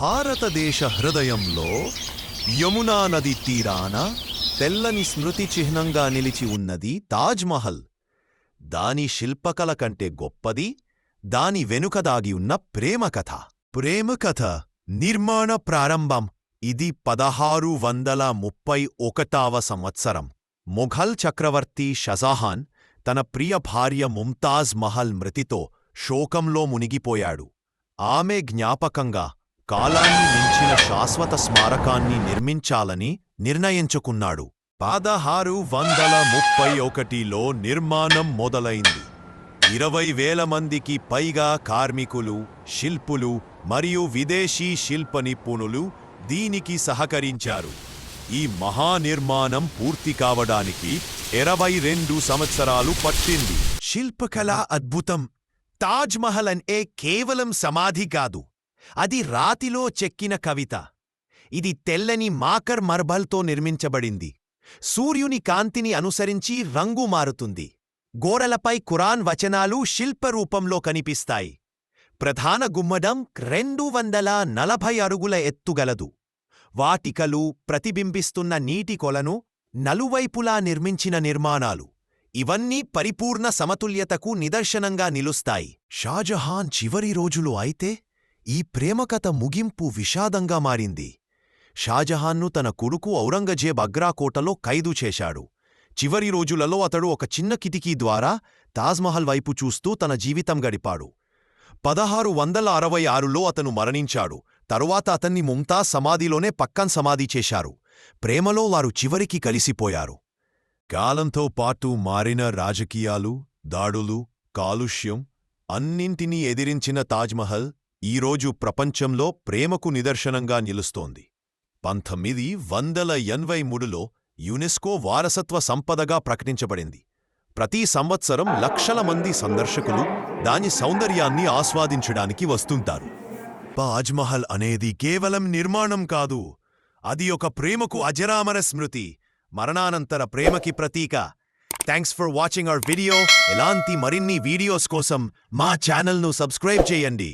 భారతదేశ హృదయంలో యమునా నది తీరాన తెల్లని స్మృతి చిహ్నంగా నిలిచి ఉన్నది తాజ్మహల్ దాని శిల్పకల కంటే గొప్పది దాని వెనుక దాగి ఉన్న ప్రేమ కథ ప్రేమ కథ నిర్మాణ ప్రారంభం. ఇది పదహారు వందల ముప్పై ఒకటావ సంవత్సరం. మొఘల్ చక్రవర్తి షజహాన్ తన ప్రియ భార్య ముంతాజ్ మహల్ మృతితో శోకంలో మునిగిపోయాడు. ఆమె జ్ఞాపకంగా కాలాన్ని మించిన శాశ్వత స్మారకాన్ని నిర్మించాలని నిర్ణయించుకున్నాడు. పదహారు వందల ముప్పై ఒకటిలో నిర్మాణం మొదలైంది. ఇరవై వేల మందికి పైగా కార్మికులు శిల్పులు మరియు విదేశీ శిల్ప నిపుణులు దీనికి సహకరించారు. ఈ మహానిర్మాణం పూర్తి కావడానికి ఇరవై రెండు సంవత్సరాలు పట్టింది. శిల్పకళ అద్భుతం! తాజ్మహల్ అంటే కేవలం సమాధి కాదు అది రాతిలో చెక్కిన కవిత. ఇది తెల్లని మాకర్ మర్బల్తో నిర్మించబడింది. సూర్యుని కాంతిని అనుసరించి రంగు మారుతుంది. గోడలపై ఖురాన్ వచనాలు శిల్పరూపంలో కనిపిస్తాయి. ప్రధాన గుమ్మడం రెండు వందల నలభై అరుగుల ఎత్తుగలదు వాటికలు ప్రతిబింబిస్తున్న నీటి కొలను నలువైపులా నిర్మించిన నిర్మాణాలు. ఇవన్నీ పరిపూర్ణ సమతుల్యతకు నిదర్శనంగా నిలుస్తాయి. షాజహాన్ చివరి రోజులు అయితే ఈ ప్రేమకథ ముగింపు విషాదంగా మారింది. షాజహాన్ను తన కొడుకు ఔరంగజేబ్ అగ్రాకోటలో ఖైదు చేశాడు. చివరి రోజులలో అతడు ఒక చిన్న కిటికీ ద్వారా తాజ్మహల్ వైపు చూస్తూ తన జీవితం గడిపాడు. పదహారు వందల అరవై ఆరులో అతను మరణించాడు. తరువాత అతన్ని ముంతాజ్ సమాధిలోనే పక్కన్ సమాధి చేశారు. ప్రేమలో వారు చివరికి కలిసిపోయారు. కాలంతో పాటు మారిన రాజకీయాలు దాడులు కాలుష్యం అన్నింటినీ ఎదిరించిన తాజ్మహల్ ఈరోజు ప్రపంచంలో ప్రేమకు నిదర్శనంగా నిలుస్తోంది. పంతొమ్మిది వందల ఎనభై మూడులో యునెస్కో వారసత్వ సంపదగా ప్రకటించబడింది. ప్రతి సంవత్సరం లక్షల మంది సందర్శకులు దాని సౌందర్యాన్ని ఆస్వాదించడానికి వస్తుంటారు. తాజ్మహల్ అనేది కేవలం నిర్మాణం కాదు అది ఒక ప్రేమకు అజరామర స్మృతి. మరణానంతర ప్రేమకి ప్రతీక. Thanks for watching our video ఎలాంటి మరిన్ని వీడియోస్ కోసం మా ఛానల్ను సబ్స్క్రైబ్ చేయండి.